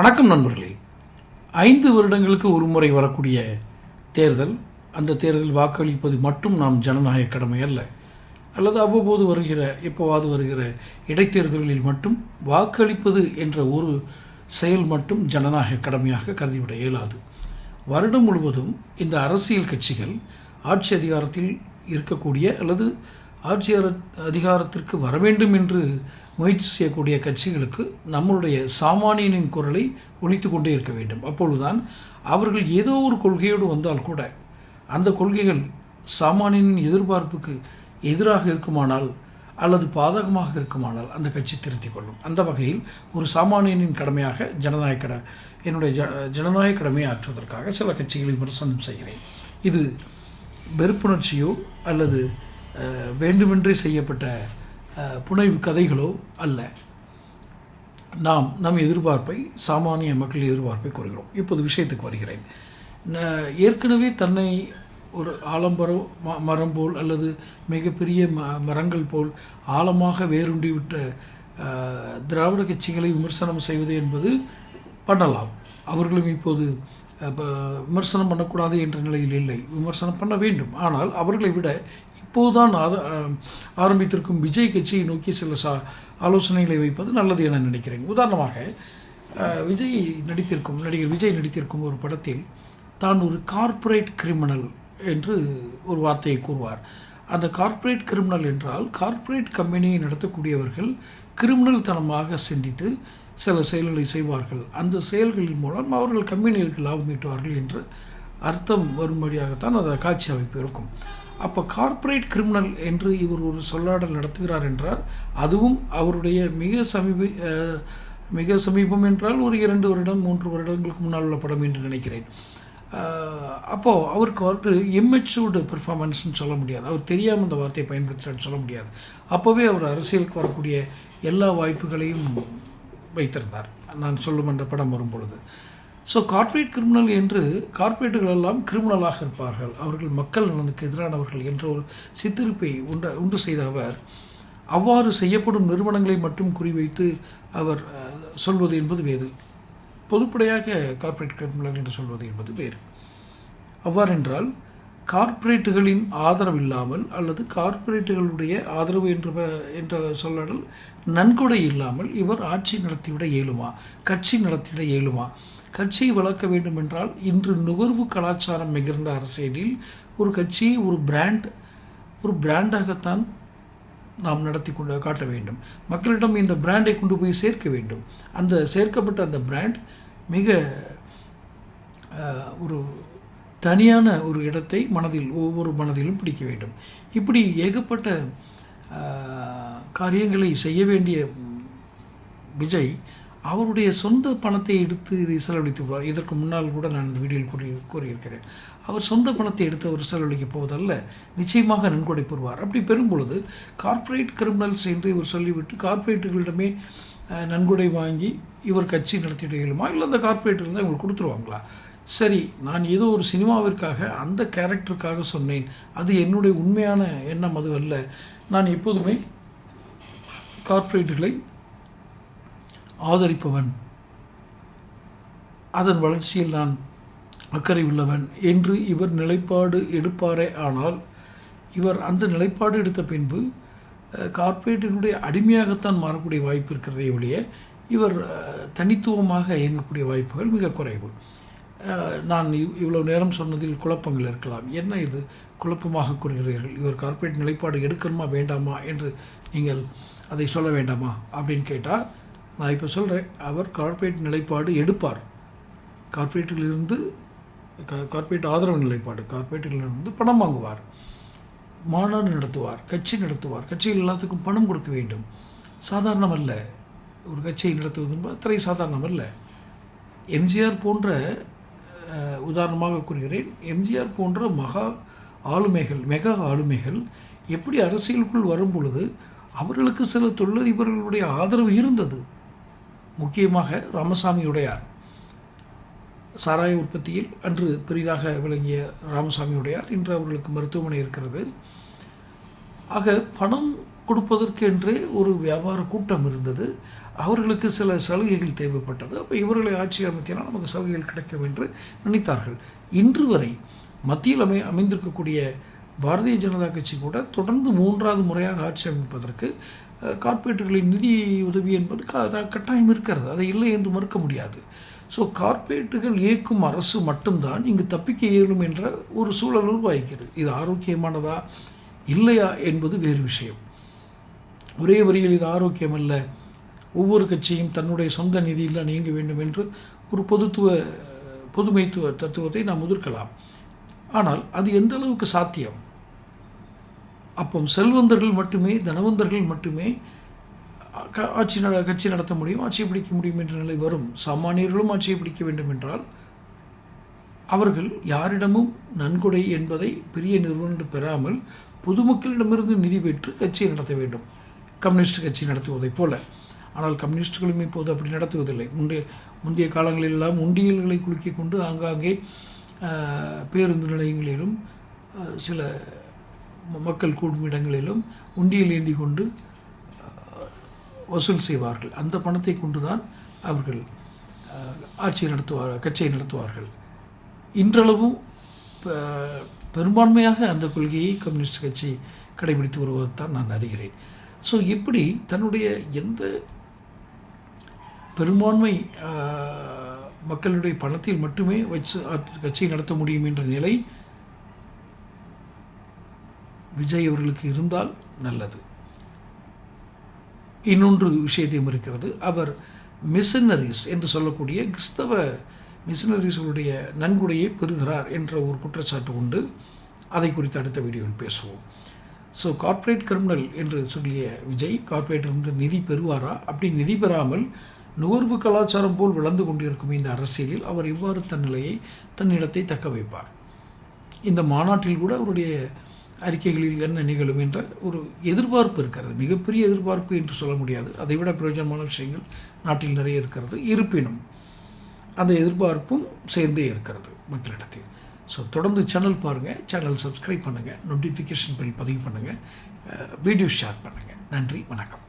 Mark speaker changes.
Speaker 1: வணக்கம் நண்பர்களே. ஐந்து வருடங்களுக்கு ஒரு முறை வரக்கூடிய தேர்தல் அந்த தேர்தல் வாக்களிப்பது மட்டும் நாம் ஜனநாயக கடமை அல்ல. அல்லது அவ்வப்போது வருகிற எப்போவாது வருகிற இடைத்தேர்தல்களில் மட்டும் வாக்களிப்பது என்ற ஒரு செயல் மட்டும் ஜனநாயக கடமையாக கருதிவிட இயலாது. வருடம் முழுவதும் இந்த அரசியல் கட்சிகள் ஆட்சி அதிகாரத்தில் இருக்கக்கூடிய அல்லது ஆட்சி அதிகாரத்திற்கு வர வேண்டும் என்று முயற்சி செய்யக்கூடிய கட்சிகளுக்கு நம்மளுடைய சாமானியனின் குரலை ஒழித்து கொண்டே இருக்க வேண்டும். அப்பொழுதுதான் அவர்கள் ஏதோ ஒரு கொள்கையோடு வந்தால் கூட அந்த கொள்கைகள் சாமானியனின் எதிர்பார்ப்புக்கு எதிராக இருக்குமானால் அல்லது பாதகமாக இருக்குமானால் அந்த கட்சி திருத்திக் கொள்ளும். அந்த வகையில் ஒரு சாமானியனின் கடமையாக ஜனநாயக கட என்னுடைய ஜ ஜனநாயக கடமையை ஆற்றுவதற்காக சில கட்சிகளை விமர்சனம் செய்கிறேன். இது வெறுப்புணர்ச்சியோ அல்லது வேண்டுமென்றே செய்யப்பட்ட புனைவு கதைகளோ அல்ல. நாம் நம் எதிர்பார்ப்பை சாமானிய மக்கள் எதிர்பார்ப்பை கூறுகிறோம். இப்போது விஷயத்துக்கு வருகிறேன். ஏற்கனவே தன்னை ஒரு ஆலம்பரம் ம மரம் போல் அல்லது மிகப்பெரிய ம மரங்கள் போல் ஆழமாக வேரூண்டிவிட்ட திராவிட கட்சிகளை விமர்சனம் செய்வது என்பது பண்ணலாம். அவர்களும் இப்போது விமர்சனம் பண்ணக்கூடாது என்ற நிலையில் இல்லை. விமர்சனம் பண்ண வேண்டும். ஆனால் அவர்களை விட இப்போதுதான் ஆத- ஆரம்பித்திருக்கும் விஜய் கட்சியை நோக்கி சில சா ஆலோசனைகளை வைப்பது நல்லது என நினைக்கிறேன். உதாரணமாக விஜய் நடித்திருக்கும் நடிகர் விஜய் நடித்திருக்கும் ஒரு படத்தில் தான் ஒரு கார்ப்பரேட் கிரிமினல் என்று ஒரு வார்த்தையை கூறுவார். அந்த கார்ப்பரேட் கிரிமினல் என்றால் கார்ப்பரேட் கம்பெனியை நடத்தக்கூடியவர்கள் கிரிமினல் தனமாக சிந்தித்து சில செயல்களை செய்வார்கள். அந்த செயல்களின் மூலம் அவர்கள் கம்பெனிகளுக்கு லாபம் ஈட்டுவார்கள் என்று அர்த்தம் வரும்படியாகத்தான் அந்த காட்சி அமைப்பு இருக்கும். அப்போ கார்ப்பரேட் கிரிமினல் என்று இவர் ஒரு சொல்லாடல் நடத்துகிறார் என்றால் அதுவும் அவருடைய மிக சமீப மிக சமீபம் என்றால் ஒரு இரண்டு வருடம் மூன்று வருடங்களுக்கு முன்னால் உள்ள படம் என்று நினைக்கிறேன். அப்போது அவருக்கு வந்து இம்மெச்சூர்டு பெர்ஃபார்மன்ஸ்னு சொல்ல முடியாது. அவர் தெரியாமல் அந்த வார்த்தையை பயன்படுத்துகிறான்னு சொல்ல முடியாது. அப்போவே அவர் அரசியலுக்கு வரக்கூடிய எல்லா வாய்ப்புகளையும் வைத்திருந்தார். நான் சொல்லும் அந்த படம் வரும்பொழுது. ஸோ கார்ப்பரேட் கிரிமினல் என்று கார்ப்பரேட்டுகள் எல்லாம் கிரிமினலாக இருப்பார்கள். அவர்கள் மக்கள் நலனுக்கு எதிரானவர்கள் என்ற ஒரு சித்திருப்பை உண்டு உண்டு செய்த அவர் அவ்வாறு செய்யப்படும் நிறுவனங்களை மட்டும் குறிவைத்து அவர் சொல்வது என்பது வேறு. பொதுப்படையாக கார்ப்பரேட் கிரிமினல் என்று சொல்வது என்பது வேறு. அவ்வாறென்றால் கார்ப்பரேட்டுகளின் ஆதரவில்லாமல் அல்லது கார்ப்பரேட்டுகளுடைய ஆதரவு என்ற என்ற சொல்லாடல் நன்கொடை இல்லாமல் இவர் ஆட்சி நடத்திவிட இயலுமா? கட்சி நடத்திவிட இயலுமா? கட்சியை வளர்க்க வேண்டும் என்றால் இன்று நுகர்வு கலாச்சாரம் மிகுந்த அரசியலில் ஒரு கட்சியை ஒரு பிராண்ட் ஒரு பிராண்டாகத்தான் நாம் நடத்தி கொண்டு காட்ட வேண்டும். மக்களிடம் இந்த பிராண்டை கொண்டு போய் சேர்க்க வேண்டும். அந்த சேர்க்கப்பட்ட அந்த பிராண்ட் மிக ஒரு தனியான ஒரு இடத்தை மனதில் ஒவ்வொரு மனதிலும் பிடிக்க வேண்டும். இப்படி ஏகப்பட்ட காரியங்களை செய்ய வேண்டிய விஜய் அவருடைய சொந்த பணத்தை எடுத்து இதை செலவழித்து இதற்கு முன்னால் கூட நான் இந்த வீடியோவில் கூறி கூறியிருக்கிறேன். அவர் சொந்த பணத்தை எடுத்து அவர் செலவழிக்க போவதல்ல நிச்சயமாக நன்கொடை பெறுவார். அப்படி பெறும்பொழுது கார்ப்பரேட் கிரிமினல்ஸ் என்று இவர் சொல்லிவிட்டு கார்ப்பரேட்டுகளிடமே நன்கொடை வாங்கி இவர் கட்சி நடத்திட இயலுமா? இல்லை அந்த கார்ப்பரேட்டில் இருந்தால் இவங்களுக்கு கொடுத்துருவாங்களா? சரி நான் ஏதோ ஒரு சினிமாவிற்காக அந்த கேரக்டருக்காக சொன்னேன். அது என்னுடைய உண்மையான எண்ணம் அது அல்ல. நான் எப்போதுமே கார்ப்பரேட்டுகளை ஆதரிப்பவன். அதன் வளர்ச்சியில் நான் அக்கறை உள்ளவன். என்று இவர் நிலைப்பாடு எடுப்பாரே ஆனால் இவர் அந்த நிலைப்பாடு எடுத்த பின்பு கார்ப்பரேட்டினுடைய அடிமையாகத்தான் மாறக்கூடிய வாய்ப்பு இருக்கிறதே ஒழிய இவர் தனித்துவமாக இயங்கக்கூடிய வாய்ப்புகள் மிக குறைவு. நான் இவ்- இவ்வளவு நேரம் சொன்னதில் குழப்பங்கள் இருக்கலாம். என்ன இது? குழப்பமாக கூறுகிறீர்கள். இவர் கார்ப்பரேட் நிலைப்பாடு எடுக்கணுமா வேண்டாமா என்று நீங்கள் அதை சொல்ல வேண்டாமா அப்படின்னு கேட்டால் நான் இப்போ சொல்கிறேன் அவர் கார்ப்பரேட் நிலைப்பாடு எடுப்பார். கார்ப்பரேட்டிலிருந்து கா- கார்ப்பரேட் ஆதரவு நிலைப்பாடு. கார்ப்பரேட்டிலிருந்து பணம் வாங்குவார். மாநாடு நடத்துவார். கட்சி நடத்துவார். கட்சிகள் எல்லாத்துக்கும் பணம் கொடுக்க வேண்டும். சாதாரணம் அல்ல. ஒரு கட்சியை நடத்துவது என்பது அத்தனை சாதாரணம் அல்ல. எம்ஜிஆர் போன்ற உதாரணமாக கூறுகிறேன். எம்ஜிஆர் போன்ற மகா ஆளுமைகள் மெகா ஆளுமைகள் எப்படி அரசியலுக்குள் வரும் பொழுது அவர்களுக்கு சில தொழிலதிபர்களுடைய ஆதரவு இருந்தது? முக்கியமாக ராமசாமியுடையார். சாராய உற்பத்தியில் அன்று பெரிதாக விளங்கிய ராமசாமியுடையார் இன்று அவர்களுக்கு மருத்துவமனை இருக்கிறது. ஆக பணம் கொடுப்பதற்கு என்றே ஒரு வியாபார கூட்டம் இருந்தது. அவர்களுக்கு சில சலுகைகள் தேவைப்பட்டது. அப்போ இவர்களை ஆட்சி அமைத்தினால் நமக்கு சலுகைகள் கிடைக்கும் என்று நினைத்தார்கள். இன்று வரை மத்தியில் அமை அமைந்திருக்கக்கூடிய பாரதிய ஜனதா கட்சி கூட தொடர்ந்து மூன்றாவது முறையாக ஆட்சி அமைப்பதற்கு கார்ப்பரேட்டுகளின் நிதி உதவி என்பது க- கட்டாயம் இருக்கிறது. அதை இல்லை என்று மறுக்க முடியாது. ஸோ கார்ப்பரேட்டுகள் இயக்கும் அரசு மட்டும்தான் இங்கு தப்பிக்க இயலும் என்ற ஒரு சூழல் உருவாகிறது. இது ஆரோக்கியமானதா இல்லையா என்பது வேறு விஷயம். ஒரே வரியில் இது ஆரோக்கியம் அல்ல ஒவ்வொரு கட்சியும் தன்னுடைய சொந்த நிதியில் தான் இயங்க வேண்டும் என்று ஒரு பொதுத்துவ பொதுமைத்துவ தத்துவத்தை நாம் முதிர்க்கலாம் ஆனால் அது எந்த அளவுக்கு சாத்தியம்? அப்போ செல்வந்தர்கள் மட்டுமே தனவந்தர்கள் மட்டுமே ஆட்சி நட கட்சி நடத்த முடியும் ஆட்சியை பிடிக்க முடியும் என்ற நிலை வரும். சாமானியர்களும் ஆட்சியை பிடிக்க வேண்டும் என்றால் அவர்கள் யாரிடமும் நன்கொடை என்பதை பெரிய நிறுவனம் பெறாமல் பொதுமக்களிடமிருந்து நிதி பெற்று கட்சியை நடத்த வேண்டும். கம்யூனிஸ்ட் கட்சி நடத்துவதைப் போல. ஆனால் கம்யூனிஸ்டுகளும் இப்போது அப்படி நடத்துவதில்லை. முந்தைய முந்தைய காலங்களிலெல்லாம் உண்டியல்களை குலுக்கிக் கொண்டு ஆங்காங்கே பேருந்து நிலையங்களிலும் சில மக்கள் கூடும் இடங்களிலும் உண்டியல் ஏந்தி கொண்டு வசூல் செய்வார்கள். அந்த பணத்தை கொண்டு தான் அவர்கள் ஆட்சியை நடத்துவார் கட்சியை நடத்துவார்கள். இன்றளவும் ப- பெரும்பான்மையாக அந்த கொள்கையை கம்யூனிஸ்ட் கட்சி கடைபிடித்து வருவதைத்தான் நான் அறிகிறேன். ஸோ இப்படி தன்னுடைய எந்த பெரும்பான்மை மக்களுடைய பணத்தில் மட்டுமே வச்சு கட்சியை நடத்த முடியும் என்ற நிலை விஜய் அவர்களுக்கு இருந்தால் நல்லது. இன்னொன்று விஷயத்தையும் இருக்கிறது. அவர் மிஷனரிஸ் என்று சொல்லக்கூடிய கிறிஸ்தவ மிஷனரிஸ்களுடைய நன்கொடையை பெறுகிறார் என்ற ஒரு குற்றச்சாட்டு உண்டு. அதை குறித்து அடுத்த வீடியோவில் பேசுவோம். ஸோ கார்ப்பரேட் கிரிமினல் என்று சொல்லிய விஜய் கார்ப்பரேட் என்று நிதி பெறுவாரா? அப்படி நிதி பெறாமல் நுகர்வு கலாச்சாரம் போல் வளர்ந்து கொண்டிருக்கும் இந்த அரசியலில் அவர் இவ்வாறு தன் நிலையை தன் இடத்தை தக்க வைப்பார்? இந்த மாநாட்டில் கூட அவருடைய அறிக்கைகளில் என்ன நிகழும் என்ற ஒரு எதிர்பார்ப்பு இருக்கிறது. மிகப்பெரிய எதிர்பார்ப்பு என்று சொல்ல முடியாது. அதைவிட பிரயோஜனமான விஷயங்கள் நாட்டில் நிறைய இருக்கிறது. இருப்பினும் அந்த எதிர்பார்ப்பும் சேர்ந்தே இருக்கிறது மக்களிடத்தில். ஸோ தொடர்ந்து சேனல் பாருங்கள் சேனல் சப்ஸ்கிரைப் பண்ணுங்கள் நோட்டிஃபிகேஷன் பில் பதிவு பண்ணுங்கள் வீடியோ uh, ஷேர் பண்ணுங்கள் நன்றி வணக்கம்.